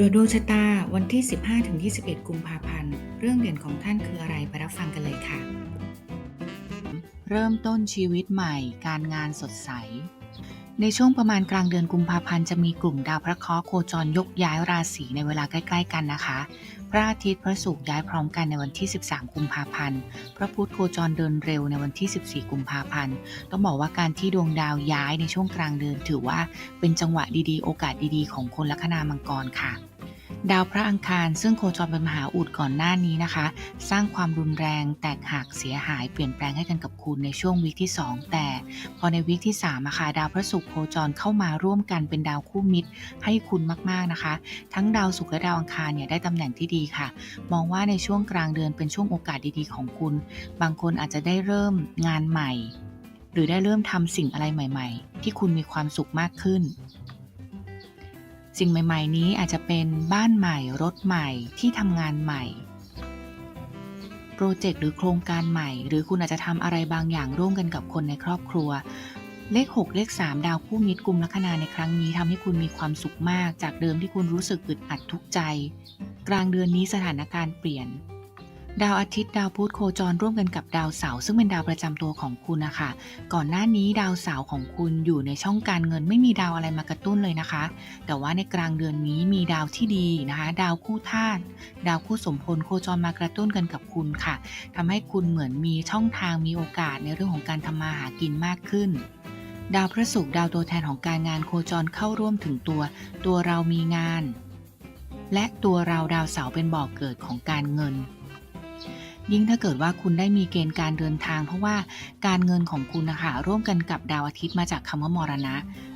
รวจดวงชะตาวันที่ 15-21 กุมภาพันธ์ เรื่องเด่นของท่านคืออะไรไปรับฟังกันเลยค่ะ เริ่มต้นชีวิตใหม่ การงานสดใส ในช่วงประมาณกลางเดือนกุมภาพันธ์จะมีกลุ่มดาวพระเคราะห์โคจรยกย้ายราศีในเวลาใกล้ ๆ กันนะคะ พระอาทิตย์พระศุกร์ย้ายพร้อมกันในวันที่ 13 กุมภาพันธ์ พระพุธโคจรเดินเร็วในวันที่ 14 กุมภาพันธ์ ต้องบอกว่าการที่ดวงดาวย้ายในช่วงกลางเดือนถือว่าเป็นจังหวะดีๆ โอกาสดีๆ ของคนลัคนามังกรค่ะ ดาวพระอังคารซึ่งโคจรเป็นมหาอุดก่อนหน้านี้นะคะ สร้างความรุนแรงแตกหักเสียหายเปลี่ยนแปลงให้กันกับคุณในช่วงวิกที่ 2 แต่พอในวิกที่3อะค่ะดาวพระศุกร์โคจรเข้ามาร่วมกันเป็นดาวคู่มิตรให้คุณมากๆนะคะ ทั้งดาวศุกร์และดาวอังคารเนี่ยได้ตำแหน่งที่ดีค่ะ มองว่าในช่วงกลางเดือนเป็นช่วงโอกาสดีๆของคุณ บางคนอาจจะได้เริ่มงานใหม่ หรือได้เริ่มทำสิ่งอะไรใหม่ ๆ ที่คุณมีความสุขมากขึ้น สิ่งใหม่ ๆ นี้อาจจะเป็นบ้านใหม่รถใหม่ที่ทำงานใหม่โปรเจกต์หรือโครงการใหม่ หรือคุณอาจจะทำอะไรบางอย่างร่วมกันกับคนในครอบครัว เลข 6 เลข 3 ดาวคู่มิตรกลุ่มลัคนาในครั้งนี้ทำให้คุณมีความสุขมาก จากเดิมที่คุณรู้สึกอึดอัดทุกใจ กลางเดือนนี้สถานการณ์เปลี่ยน ดาวอาทิตย์ดาวพุธโคจรร่วมกันกับดาวเสาร์ซึ่งเป็นดาวประจำตัวของคุณนะคะก่อนหน้านี้ดาวเสาร์ของคุณอยู่ในช่องการเงินไม่มีดาวอะไรมากระตุ้นเลยนะคะ แต่ว่าในกลางเดือนนี้มีดาวที่ดีนะคะ ดาวคู่ธาตุดาวคู่สมพลโคจรมากระตุ้นกันกับคุณค่ะทำให้คุณเหมือนมีช่องทางมีโอกาสในเรื่องของการทำมาหากินมากขึ้นดาวพระศุกร์ดาวตัวแทนของการงานโคจรเข้าร่วมถึงตัว ตัวเรามีงาน และตัวเราดาวเสาร์เป็นบ่อกเกิดของการเงิน ยิ่งถ้าเกิดว่าคุณได้มีเกณฑ์การเดินทาง เพราะว่าการเงินของคุณนะคะร่วมกันกับดาวอาทิตย์มาจากคำว่ามรณะ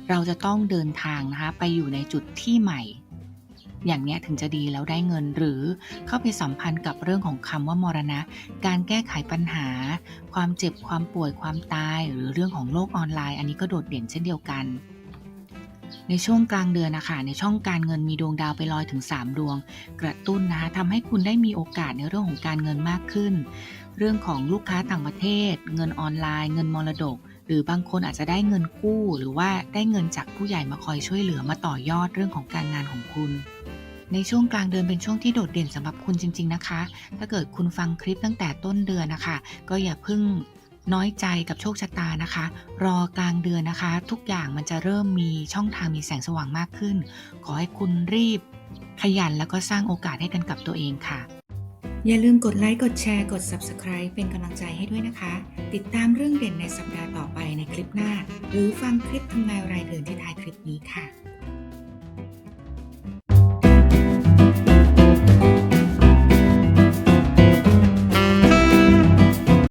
เราจะต้องเดินทางนะคะไปอยู่ในจุดที่ใหม่ อย่างเนี้ยถึงจะดีแล้วได้เงินหรือเข้าไปสัมพันธ์กับเรื่องของคำว่ามรณะ การแก้ไขปัญหา ความเจ็บความป่วยความตาย หรือเรื่องของโลกออนไลน์ อันนี้ก็โดดเด่นเช่นเดียวกัน ในช่วงกลางเดือนนะคะในช่องการเงินมีดวงดาวไปลอยถึง 3 ดวง กระตุ้นนะคะทำให้คุณได้มีโอกาสในเรื่องของการเงินมากขึ้น เรื่องของลูกค้าต่างประเทศ เงินออนไลน์ เงินมรดก หรือบางคนอาจจะได้เงินกู้ หรือว่าได้เงินจากผู้ใหญ่มาคอยช่วยเหลือมาต่อยอดเรื่องของการงานของคุณในช่วงกลางเดือนเป็นช่วงที่โดดเด่นสำหรับคุณจริง ๆนะคะ ถ้าเกิดคุณฟังคลิปตั้งแต่ต้นเดือนนะคะ ก็อย่าเพิ่ง น้อยใจกับโชคชะตานะคะ รอกลางเดือนนะคะ ทุกอย่างมันจะเริ่มมีช่องทางมีแสงสว่างมากขึ้น ขอให้คุณรีบ ขยันแล้วก็สร้างโอกาสให้กันกับตัวเองค่ะ อย่าลืมกดไลค์กดแชร์กด Subscribe เป็นกำลังใจให้ด้วยนะคะ ติดตามเรื่องเด่นในสัปดาห์ต่อไปในคลิปหน้า หรือฟังคลิปทำนายรายเดือนที่ท้ายคลิปนี้ค่ะ